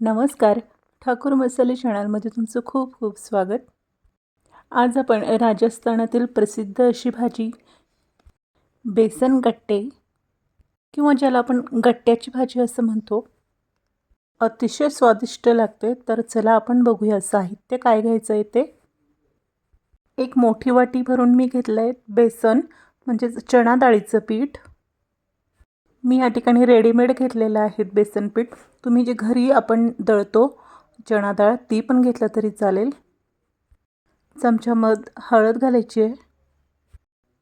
नमस्कार. ठाकूर मसाले चॅनलमध्ये तुमचं खूप खूप स्वागत. आज आपण राजस्थानातील प्रसिद्ध अशी भाजी बेसन गट्टे किंवा ज्याला आपण गट्ट्याची भाजी असं म्हणतो अतिशय स्वादिष्ट लागते. तर चला आपण बघूया साहित्य काय घ्यायचं आहे ते. एक मोठी वाटी भरून मी घेतलं आहे बेसन म्हणजेच चणा डाळीचं पीठ. मी या ठिकाणी रेडीमेड घेतलेलं आहेत बेसन पीठ. तुम्ही जे घरी आपण दळतो चणा डाळ ती पण घेतलं तरी चालेल. चमच्यामध हळद घालायची आहे.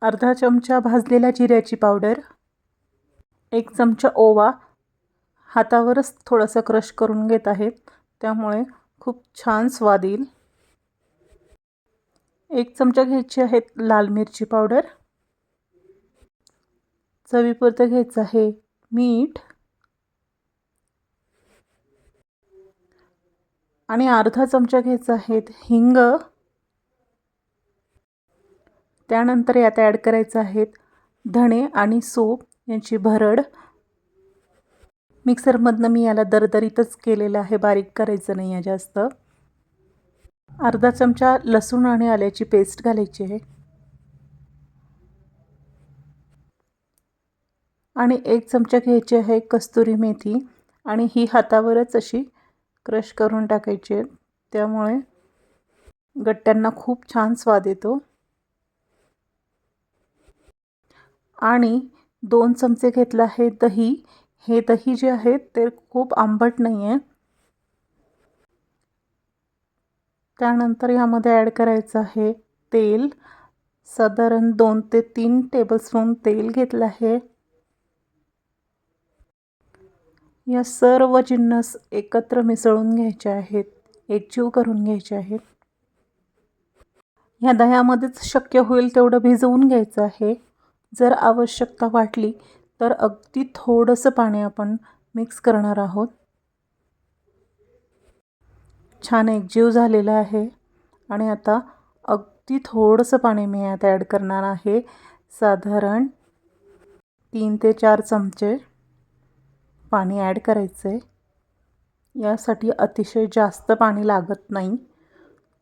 अर्धा चमचा भाजलेल्या जिऱ्याची पावडर. एक चमचा ओवा. हातावरच थोडंसं क्रश करून घेत आहे. त्यामुळे खूप छान स्वाद येईल. एक चमचा घ्यायची आहे लाल मिरची पावडर. चवीपुरतं घ्यायचं आहे. मीठ. आणि अर्धा चमचा घ्यायचा आहेत हिंग. त्यानंतर यात ॲड करायचं आहेत धणे आणि सूप यांची भरड. मिक्सरमधनं मी याला दरदरीतच केलेलं आहे बारीक करायचं नाही आहे जास्त. अर्धा चमचा लसूण आणि आल्याची पेस्ट घालायची आहे. आणि एक चमचा घ्यायची आहे कस्तुरी मेथी आणि ही हातावरच अशी क्रश करून टाकायची आहे. त्यामुळे गट्ट्यांना खूप छान स्वाद येतो. आणि दोन चमचे घेतलं आहे दही. हे दही जे आहे ते खूप आंबट नाही आहे त्यानंतर यामध्ये ॲड करायचं आहे तेल. साधारण दोन ते तीन टेबलस्पून तेल घेतलं आहे. या सर्व जिन्नस एकत्र मिसळून घ्यायचे आहेत एकजीव करून घ्यायचे आहेत. ह्या दह्यामध्येच शक्य होईल तेवढं भिजवून घ्यायचं आहे. जर आवश्यकता वाटली तर अगदी थोडंसं पाणी आपण मिक्स करणार आहोत. छान एकजीव झालेलं आहे आणि आता अगदी थोडंसं पाणी मी यात ॲड करणार आहे. साधारण तीन ते चार चमचे. पाणी ॲड करायचं आहे यासाठी अतिशय जास्त पाणी लागत नाही.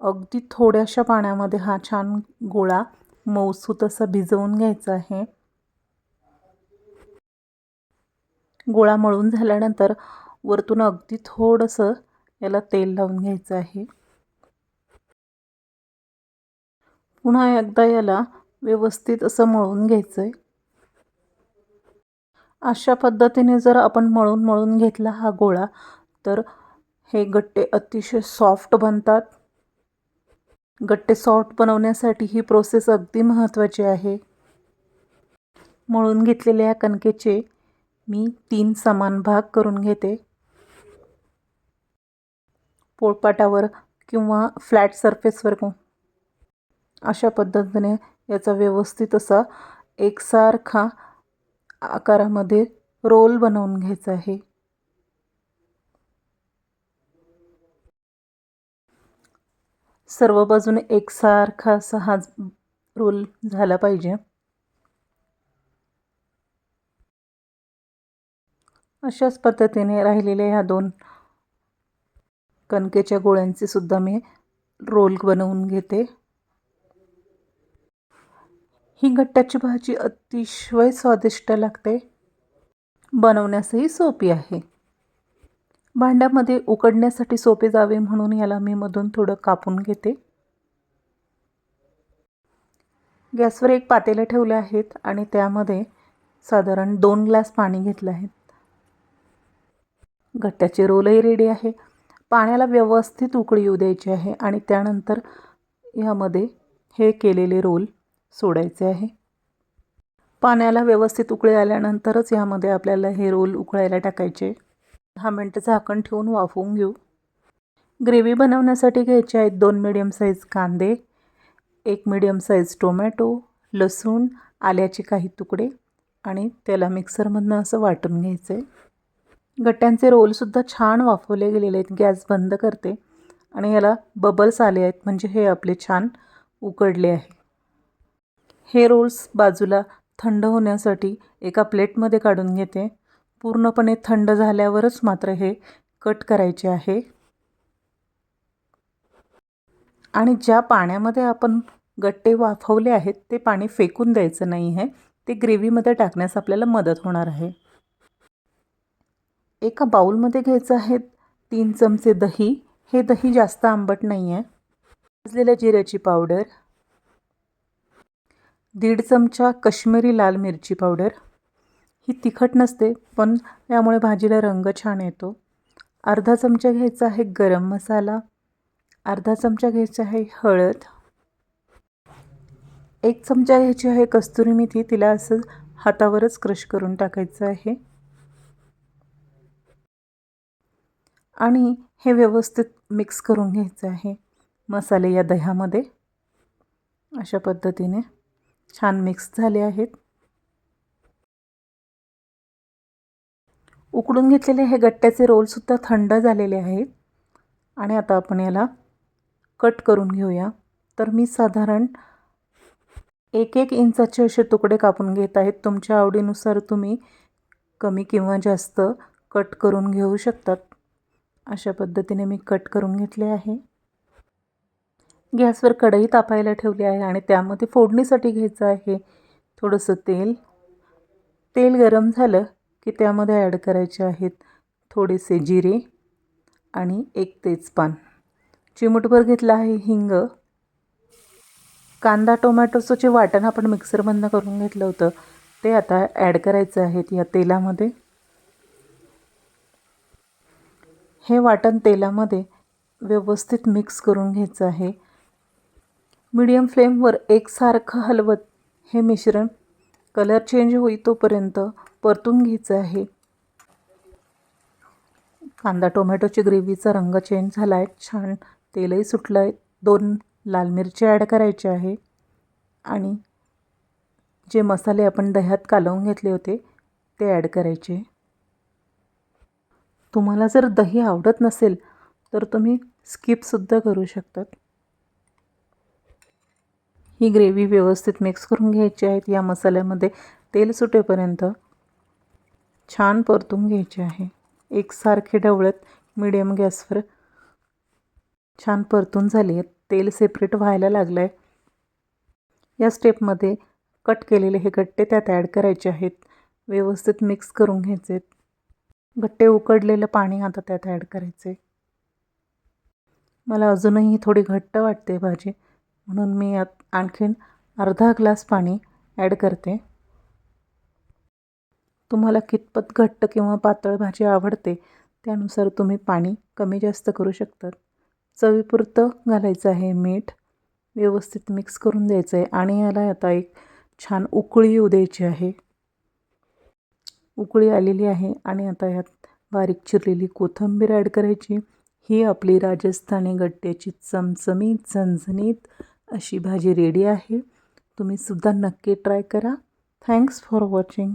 अगदी थोड्याशा पाण्यामध्ये हा छान गोळा मऊसूत असा भिजवून घ्यायचा आहे. गोळा मळून झाल्यानंतर वरतून अगदी थोडंसं याला तेल लावून घ्यायचं आहे. पुन्हा एकदा याला व्यवस्थित असं मळून घ्यायचं आहे अशा पद्धतीने जर आपण मळून मळून घेतला हा गोळा तर हे गट्टे अतिशय सॉफ्ट बनतात. गट्टे सॉफ्ट बनवण्यासाठी ही प्रोसेस अगदी महत्त्वाची आहे. मळून घेतलेल्या या कणकेचे मी तीन समान भाग करून घेते. पोळपाटावर किंवा फ्लॅट सरफेसवर अशा पद्धतीने याचा व्यवस्थित असा एकसारखा आकारामध्ये रोल बनवून घ्यायचा आहे. सर्व बाजूने एकसारखा असा हा रोल झाला पाहिजे. अशाच पद्धतीने राहिलेल्या ह्या दोन कणकेच्या गोळ्यांचे सुद्धा मी रोल बनवून घेते. ही गट्ट्याची भाजी अतिशय स्वादिष्ट लागते. बनवण्यासही सोपी आहे. भांड्यामध्ये उकडण्यासाठी सोपे जावे म्हणून याला मी मधून थोडं कापून घेते. गॅसवर एक पातेलं ठेवले आहेत आणि त्यामध्ये साधारण दोन ग्लास पाणी घेतलं आहे. गट्ट्याचे रोलही रेडी आहे. पाण्याला व्यवस्थित उकळी येऊ द्यायची आहे आणि त्यानंतर ह्यामध्ये हे केलेले रोल सोडायचे आहे. पाण्याला व्यवस्थित उकळी आल्यानंतरच यामध्ये आपल्याला हे रोल उकळायला टाकायचे. दहा मिनटं झाकण ठेवून वाफवून घेऊ. ग्रेव्ही बनवण्यासाठी घ्यायचे आहेत दोन मिडियम साईज कांदे एक मिडियम साईज टोमॅटो लसूण आल्याचे काही तुकडे आणि त्याला मिक्सरमधनं असं वाटून घ्यायचं. आहे गट्ट्यांचे रोलसुद्धा छान वाफवले गेलेले आहेत. गॅस बंद करते आणि याला बबल्स आले आहेत. म्हणजे हे आपले छान उकडले आहे. हे रोल्स बाजूला थंड होण्यासाठी एका प्लेटमध्ये काढून घेते. पूर्णपणे थंड झाल्यावरच मात्र हे कट करायचे आहे. आणि ज्या पाण्यामध्ये आपण गट्टे वाफवले आहेत ते पाणी फेकून द्यायचं नाही आहे. ते ग्रेव्हीमध्ये टाकण्यास आपल्याला मदत होणार आहे. एका बाऊलमध्ये घ्यायचं आहे तीन चमचे दही. हे दही जास्त आंबट नाही आहे भाजलेल्या जिऱ्याची पावडर. दीड चमचा कश्मीरी लाल मिरची पावडर ही तिखट नसते पण यामुळे भाजीला रंग छान येतो. अर्धा चमचा घ्यायचा आहे गरम मसाला. अर्धा चमचा घ्यायचा आहे हळद. एक चमचा घ्यायची आहे कस्तुरी मेथी. तिला असं हातावरच क्रश करून टाकायचं आहे. आणि हे व्यवस्थित मिक्स करून घ्यायचं आहे मसाले या दह्यामध्ये. अशा पद्धतीने. छान मिक्स झाले आहेत. उकडून घेतलेले हे गट्ट्याचे रोलसुद्धा थंड झालेले आहेत. आणि आता आपण याला कट करून घेऊया. तर मी साधारण एक एक इंचाचे असे तुकडे कापून घेत आहेत. तुमच्या आवडीनुसार तुम्ही कमी किंवा जास्त कट करून घेऊ शकतात. अशा पद्धतीने मी कट करून घेतले आहे. गॅसवर कढई तापायला ठेवली आहे आणि त्यामध्ये फोडणीसाठी घ्यायचं आहे थोडंसं तेल. तेल गरम झालं की त्यामध्ये ॲड करायचे आहेत थोडेसे जिरे आणि एक तेजपान. चिमूटभर घेतलं आहे हिंग. कांदा टोमॅटोचं जे वाटण आपण मिक्सरमधनं करून घेतलं होतं ते आता ॲड करायचं आहेत या तेलामध्ये. हे वाटण तेलामध्ये व्यवस्थित मिक्स करून घ्यायचं आहे. मीडियम फ्लेमवर एकसारखं हलवत हे मिश्रण कलर चेंज होई तोपर्यंत परतून घ्यायचं आहे. कांदा टोमॅटोची ग्रेव्हीचा रंग चेंज झाला आहे छान तेलही सुटलं आहे दोन लाल मिरची ॲड करायचे आहे. आणि जे मसाले आपण दह्यात कालवून घेतले होते ते ॲड करायचे. तुम्हाला जर दही आवडत नसेल तर तुम्ही स्किपसुद्धा करू शकतात. ही ग्रेव्ही व्यवस्थित मिक्स करून घ्यायची आहेत या मसाल्यामध्ये तेल सुटेपर्यंत छान परतून घ्यायचे आहे. एकसारखे ढवळत मिडियम गॅसवर छान परतून झाली. आहेत तेल सेपरेट व्हायला लागलं आहे या स्टेपमध्ये कट केलेले हे गट्टे त्यात ॲड करायचे आहेत. व्यवस्थित मिक्स करून घ्यायचे आहेत. गट्टे उकडलेलं पाणी आता त्यात ॲड करायचे. मला अजूनही थोडी घट्ट वाटते भाजी. म्हणून मी यात आणखीन अर्धा ग्लास पाणी ॲड करते. तुम्हाला कितपत घट्ट किंवा पातळ भाजी आवडते त्यानुसार तुम्ही पाणी कमी जास्त करू शकतात. चवीपुरतं घालायचं आहे मीठ व्यवस्थित मिक्स करून द्यायचं आहे आणि याला आता एक छान उकळी येऊ द्यायची आहे. उकळी आलेली आहे आणि आता यात बारीक चिरलेली कोथिंबीर ॲड करायची. ही आपली राजस्थानी गट्ट्याची चमचमीत झणझणीत अशी भाजी रेडी आहे. तुम्हीसुद्धा नक्की ट्राय करा. Thanks for watching